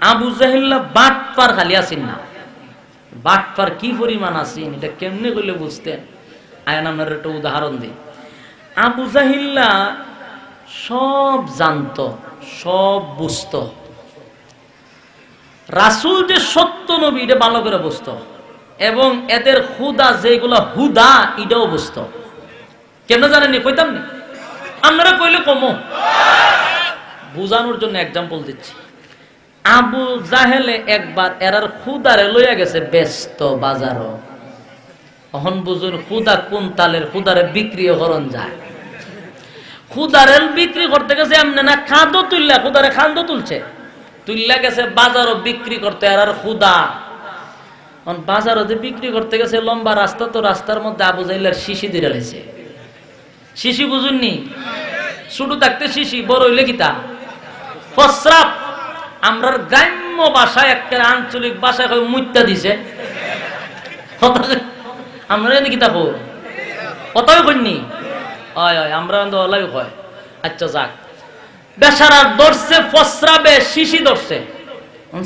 আবু জাহিল্লা বাটপার খালি আসেন না। বাটপার কি পরিমাণ আসেন এটা কেমনে করলে বুঝতেন? আয়ন আপনার একটা উদাহরণ দিই। আবু জাহিল্লা সব জানতো, সব বুঝতো। রাসুল যে সত্য নবী, এটা ভালো করে বুঝতো। এবং এদের হুদা যেগুলো হুদা, এটাও বুঝতো। কেন জানেননি কইতাম নি? আপনারা কইলে কমো। বুঝানোর জন্য এক্সাম্পল দিচ্ছি। আবু জাহেলে একবার এরার খুদারে লইয়া গেছে, ব্যস্ত বাজারও। অহন বুঝুন খুদা কোন তালের খুদারে বিক্রি হরণ যায়। খুদারে বিক্রি করতে গেছে এমনি না, খাদ্য তুললা খুদারে খাদ্য তুলছে। তুললা গেছে বাজারও বিক্রি করতে আর খুদা। বাজারও যে বিক্রি করতে গেছে লম্বা রাস্তা, তো রাস্তার মধ্যে আবু জাইলার শিশি দিয়ে লেছে শিশি বুঝুননি? শুধু থাকতে শিশি, বড় হইলে কিতা প্রস্রাব আমরার গ্রাম্য ভাষায় একটা আঞ্চলিক ভাষায় মুত্যা দিছে। আমরা এনে কিতা কো কতই কইনি হয় হয় আমরা তো ওলাই কয়। আচ্ছা যাক। বেচারা ধরছে প্রস্রাবে শিশি ধরছে।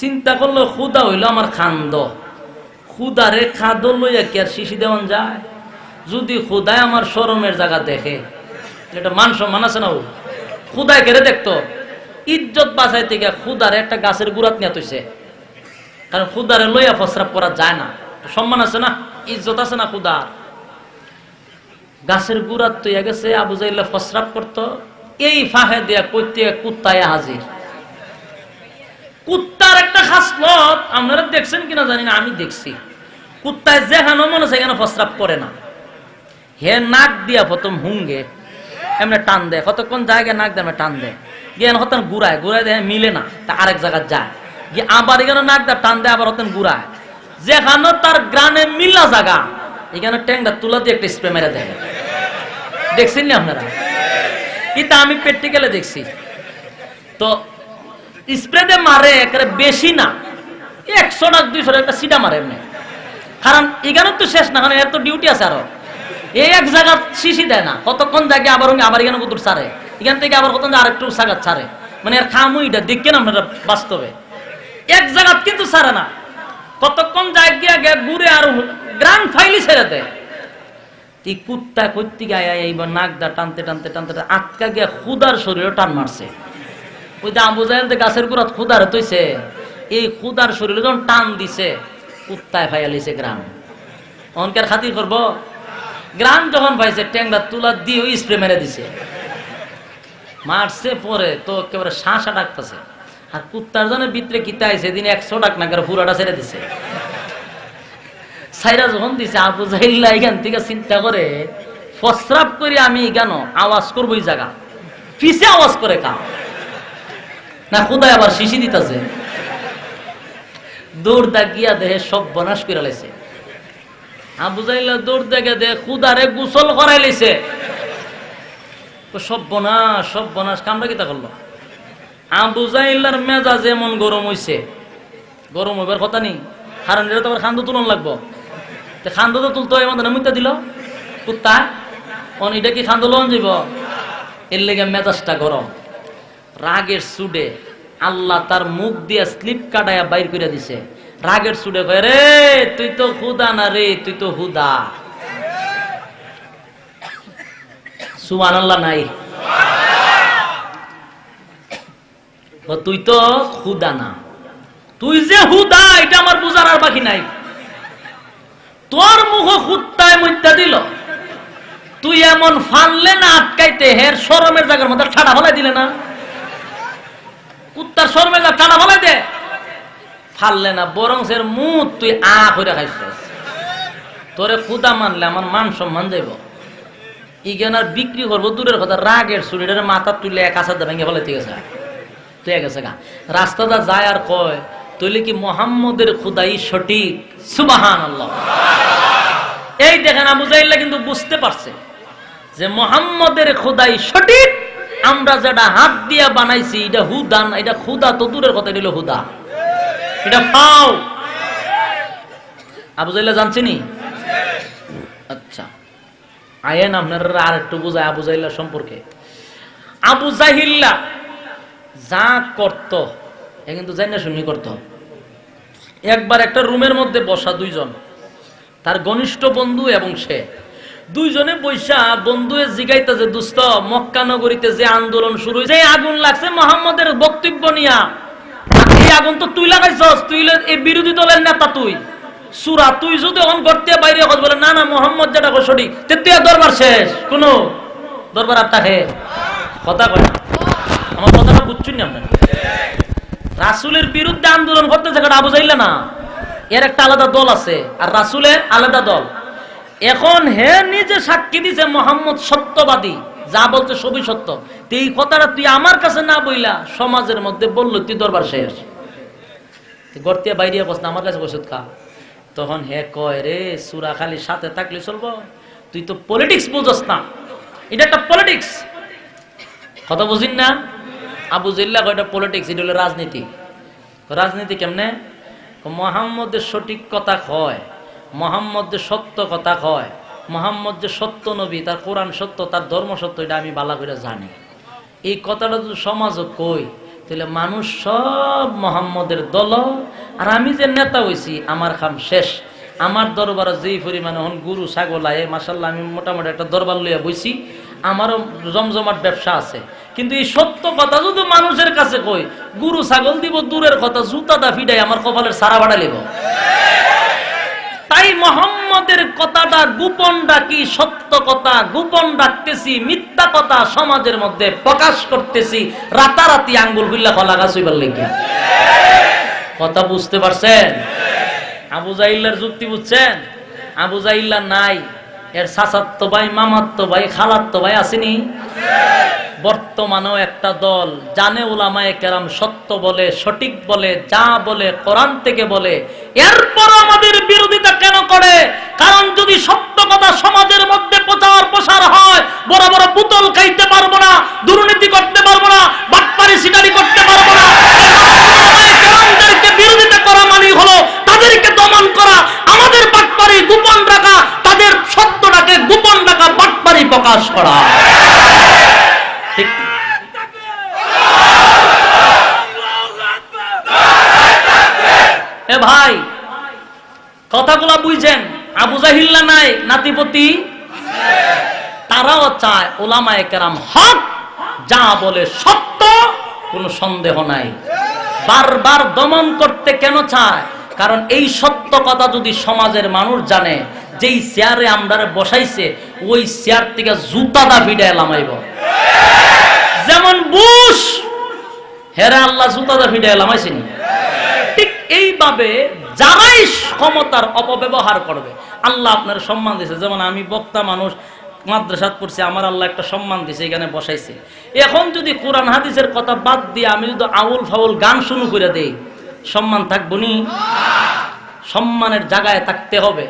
চিন্তা করল, খুদা হইল আমার খান্দ। খুদারে খাদ লইয়া কি আর শিশি দেওয়ান যায়? যদি খুদায় আমার শরমের জায়গা দেখে, এটা মান সম্মান আছে না ও? খুদায় কেড়ে দেখতো? ইজ্জত বাঁচাই থেকে খুদারে একটা গাছের গুড়াত নিয়ে তৈছে কারণ খুদারে লইয়া প্রস্রাব করা যায় না। সম্মান আছে না? ইজ্জত আছে না খুদার? গাছের গুড়াত তৈয়া গেছে, আবু জাইল্লা প্রস্রাব করতো। এই ফাঁহে দিয়া কইতে কুত্তায় হাজির। কুত্তার একটা খাসলত, আপনারা দেখছেন কিনা জানি না, আমি দেখছি। কুত্তায় যেখানে মনে সেখানে প্রস্রাব করে না। হে নাক দিয়া প্রথম হুঙ্গে, এমনি টান দেয়। কতক্ষণ জায়গায় নাক দিয়ে টান দেয়। গিয়ে হতেন ঘুরায় ঘুরায় দেয় মিলে না, তা আরেক জায়গায় যায়। গিয়ে আবার এখানে নাক দিয়ে, টান দেয় আবার হতেন ঘুরায় যেখানে তার গ্রানে মিলা জায়গা, এখানে ট্যাংটা তুলা দিয়ে একটা স্প্রে মেরে দেয়। দেখছেন নি আপনারা? এটা আমি প্র্যাকটিক্যালে দেখছি। তো স্প্রে দিয়ে মারে একেবারে বেশি না, একশো টাকা দুইশো একটা সিটা মারে এমনি। কারণ এখানে তো শেষ না, কারণ এর তো ডিউটি আছে আরও। এই এক জায়গা শিশি দেয় না, কতক্ষণ জায়গা আবার আবার এখানে কুতুর ছাড়ে এখান থেকে আবার কত আরেকটু সাগাত ছাড়ে। মানে এর খামুইটা দেখেন আপনারা বাস্তবে। এক জায়গা কিন্তু ছাড়ে না। কতক্ষণ জায়গা গে ঘুরে আর গ্রান্ড ফাইলি ছেড়ে দেয়। কুত্তা গায়ে নাক দা টানতে টানতে টানতে গিয়া এই টান দিছে গ্রাম। গ্রাম যখন ট্যাংরা তুলা দিয়ে স্প্রে মেরে দিছে। মারছে পরে তো একেবারে শাঁসা ডাকতেছে। আর কুত্তার জন্য ভিতরে কিতা দিন একশো ডাক না করে পুরাটা ছেড়ে দিছে। সাইরা যখন দিছে, আবু জাহিল্লা এখান থেকে চিন্তা করে প্রস্রাব করে আমি কেন? আওয়াজ করব এই জায়গা। পিছে আওয়াজ করে কা না, খুদায় আবার শিশি দিতেছে। দৌড় দাগিয়া দেহে সব বনাশ করে লাইছে। আবু জাহিল্লা দৌড় দেখে দে খুদারে গোসল করাই লাইছে। তো সব বনাশ সব বনাশ কামড়া কিতা করল? আবু জাহিল্লার মেজাজ এমন গরম হইছে। গরম হইবার কথা নেই। কারণ এটা তো আবার খান্দ তুলন লাগবো। তো খান্দ তো তুলতো এমন না মুইতা দিল। কুত্তা, অন এটা কি খান্দ লন যাব এর লেগে মেজাজটা গরম। রাগের সুডে আল্লাহ তার মুখ দিয়া স্লিপ কাটায়া বাইর করে দিছে। রাগের সুডে কয়, রে, তুই তো হুদা না রে, তুই তো হুদা। সুমান আল্লাহ নাই তুই তো হুদা না। তুই যে হুদা, এটা আমার বুঝার আর বাকি নাই। তোর মুখ কুত্তায় মুত্যা দিল। তুই এমন ফানলে না আটকাইতে, হের সরমের জায়গার মধ্যে ঠাডা ফলাই দিলে না। কুত্তার সরমের জায়গা ঠাডা ফলাই দে। ফাললে না বরং সের মুখ তুই আ করে খাইছিস। তোরে খুদা মানলে আমার মান সম্মান যাইব। ইগেন আর বিক্রি করব, দূরের কথা, রাগের চুরিটার মাথা তুলে এক আসার ভেঙে ফেলে ঠিক আছে তুই গেছে গা রাস্তাটা যায় আর কয় তুইলে কি মোহাম্মদের খুদাই সঠিক সুবাহান এই দেখেন আবু জাইল্লা কিন্তু বুঝতে পারছে যে মোহাম্মদের খোদাই সঠিক, আমরা যেটা হাত দিয়া বানাইছি, এটা হুদান এটা খুদা তো দূরের কথা দিল হুদা। এটা ফাও। আবু জাইল্লা জানছিনি? আচ্ছা। আয়েন আপনারা আর একটু বোঝায় আবু জাইল্লা সম্পর্কে। আবু জাহিল্লা যা করত, এ কিন্তু জানি না শুনি করতে। একবার একটা রুমের মধ্যে বসা দুইজন, তার ঘনিষ্ঠ বন্ধু এবং সে। দুইজনে বৈশা বন্ধু জিগাইতেছে দুস্ত, মক্কা নগরীতে যে আন্দোলন শুরু এই আগুন লাগছে মোহাম্মদের বক্তব্য নিয়া, এই আগুন তো তুই লাগাইছস, তুই এই বিরোধী দলের নেতা তুই। সুরা তুই যদি অন করতে বাইরে কথা বলে, না না, মোহাম্মদ যেটা সঠিক। তে দরবার শেষ। কোন দরবার আর কথা কয় আমার কথাটা বুঝছুন না আপনার? রাসুলের বিরুদ্ধে আন্দোলন করতে জায়গাটা আবু যাইলে না? এর একটা আলাদা দল আছে, আর রাসুলের আলাদা দল। এখন হে নিজে সাক্ষী দিছে মোহাম্মদ সত্যবাদী, যা বলছে সবই সত্য। তো এই কথাটা তুই আমার কাছে না বইলা সমাজের মধ্যে বলল, তুই দরবার শেষ। গর্তিয়া বাইরে বস না, আমার কাছে বসত খা। তখন হে কয়, রে, সুরা খালি সাথে থাকলে চলবো? তুই তো পলিটিক্স বুঝস না। এটা একটা পলিটিক্স কথা বুঝিন না? আবু জিল্লা কয়টা পলিটিক্স এটা হলো রাজনীতি। রাজনীতি কেমনে? মোহাম্মদের সঠিক কথা কয় মোহাম্মদের সত্য কথা কয়, মোহাম্মদ যে সত্য নবী, তার কোরআন সত্য, তার ধর্ম সত্য, এটা আমি বালা করে জানি। এই কথাটা যদি সমাজও কই তাহলে মানুষ সব মোহাম্মদের দল। আর আমি যে নেতা হয়েছি আমার খাম শেষ। আমার দরবারে যেই পরিমাণে হন গুরু, ছাগল আয়ে মাসাল্লাহ আমি মোটামুটি একটা দরবার লইয়া বইছি, আমারও জমজমাট ব্যবসা আছে। কিন্তু এই সত্য কথা যদি মানুষের কাছে কই, গুরু, ছাগল দিব, দূরের কথা, জুতা দা ফিডাই আমার কপালের সারা ভাড়া লিব। তাই মোহাম্মদের কথাটা গোপন ডাকি সত্য কথা? গোপন রাখতেছি, মিথ্যা কথা সমাজের মধ্যে প্রকাশ করতেছি। রাতারাতি আঙ্গুল খুললা কলা গাছ লেগে কথা বুঝতে পারছেন? আবু জাইল্লার যুক্তি বুঝছেন? আবু জাইল্লা নাই। এর সাসাত্ত ভাই, মামাত্ত ভাই, খালাত্ত ভাই আসেনি? বর্তমানেও একটা দল জানে ওলামায়ে কেরাম সত্য বলে, সঠিক বলে, যা বলে, কোরআন থেকে বলে এরপর আমাদের বিরোধিতা কেন করে? কারণ যদি সত্য কথা সমাজের মধ্যে প্রচার প্রসার হয়, বড় বড় পুতল খাইতে পারব না, দুর্নীতি করতে পারব না, বাটপারি সিটারি করতে পারব না বিরোধিতা করা মানে হলো তাদেরকে দমন করা আমাদের বাটপারি গোপন রাখা তাদের সত্যটাকে গোপন রাখা বাটপারি প্রকাশ করা ঠিক এ ভাই কথাগুলা বুঝছেন আবু জাহিল্লা নাতিপতি তারাও চায় ওলামায়ে কেরাম হক, যা বলে সত্য, কোনো সন্দেহ নাই। বারবার দমন করতে কেন চায়? কারণ এই সত্য কথা যদি সমাজের মানুষ জানে, যেই চেয়ারে আমরা বসাইছে, ওই চেয়ার থেকে জুতা দা ভিড়ে লামাইব। যেমন বুশ, হেরে আল্লাহ জুতা দা ভিড়ে লামাইছেনি। ঠিক এইভাবে যারাই ক্ষমতার অপব্যবহার করবে, আল্লাহ আপনার সম্মান দিয়েছে যেমন আমি বক্তা মানুষ, মাদ্রাসাত পড়ছি, আমার আল্লাহ একটা সম্মান দিছে, এখানে বসাইছে। এখন যদি কোরআন হাদিসের কথা বাদ দিয়ে আমি যদি আউল ফাউল গান শুরু করে দেই, সম্মান থাকব নি? সম্মানের জায়গায় থাকতে হবে।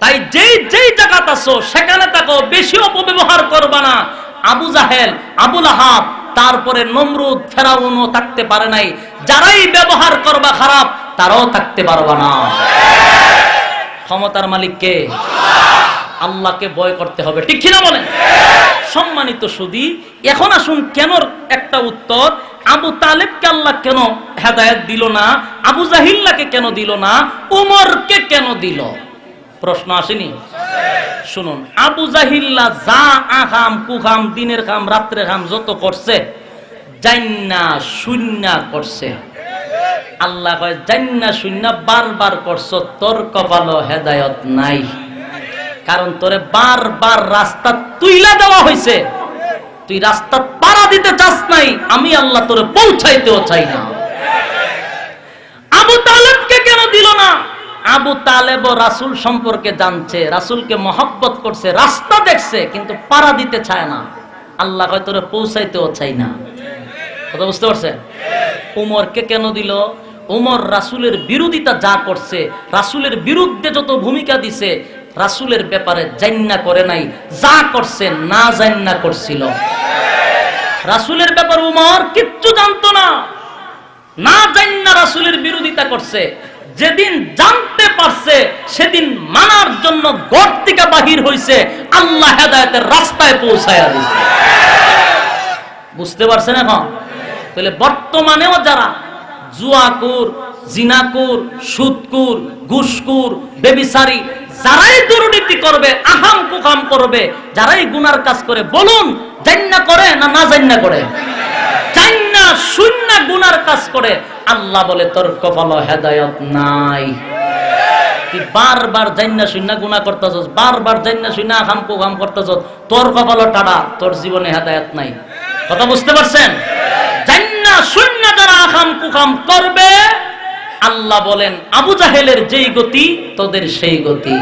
তাই যেই যেই জায়গাতে আছো, সেখানে থাকো, বেশি অপব্যবহার করবা না। আবু জাহেল আবুল আহাব তারপরে নমরুদ, ফেরাউনও থাকতে পারে নাই। যারাই ব্যবহার করবা খারাপ তারাও থাকতে পারবা না। ক্ষমতার মালিককে আল্লাহকে ভয় করতে হবে। ঠিক কিনা বলেন? সম্মানিত সুদী, এখন আসুন কেন একটা উত্তর। আবু তালেবকে আল্লাহ কেন হেদায়েত দিল না? আবু জাহিল্লাকে কেন দিল না? উমরকে কেন দিল? প্রশ্ন আসেনি? শুনুন, আবু জাহিল্লা যা আখাম কুহাম, দিনের খাম রাত্রে খাম, যত করছে জান্না শূন্য করছে। আল্লাহ জান্না শূন্য, বারবার করছ তোর কপাল হেদায়ত নাই। কারণ তোরে বারবার রাস্তা তুইলা দেওয়া হয়েছে তুই রাস্তা পাড়া দিতে চাস নাই, আমি আল্লাহ তোরে পৌঁছাইতেও চাই না। আবু তালেবকে কেন দিল না? আবু তালেব রাসুল সম্পর্কে জানছে, রাসুলকে মহব্বত করছে, রাস্তা দেখছে, কিন্তু পাড়া দিতে চায় না। আল্লাহ তোরে পৌঁছাইতেও চাই না। কথা বুঝতে পারছেন? উমরকে কেন দিল? উমর রাসুলের বিরোধিতা যা করছে, রাসুলের বিরুদ্ধে যত ভূমিকা দিছে, রাসুলের ব্যাপারে জান্না করে নাই, যা করছে না জান্না করছিল। রাসুলের ব্যাপার উমর কিচ্ছু জানতো না। না জান্না রাসুলের বিরোধিতা করছে, যেদিন জানতে পারছে, সেদিন মানার জন্য গড় থেকে বাহির হইছে, আল্লাহ হেদায়তের রাস্তায় পৌঁছায় দিছে। বুঝতে পারছেন এখন? তাহলে বর্তমানেও যারা জুয়াকুর, জিনাকুর, সুদকুর, ঘুষকুর বেবিসারি যারাই দুর্নীতি করবে, আহাম কুকাম করবে, যারাই গুনার কাজ করে, বলুন জান্না করে না না জান্না করে? জান্না শূন্য গুনার কাজ করে। আল্লাহ বলে, তোর কপাল হেদায়ত নাই। বারবার জান্না শূন্য গুণা করতেছস, বারবার জান্না শূন্য তোর কপাল টাটা তোর জীবনে হেদায়ত নাই। কথা বুঝতে পারছেন? শূন্য আকাম কুকাম করবে। আল্লাহ বলেন আবু জাহেলের যেই গতি তোদের সেই গতি।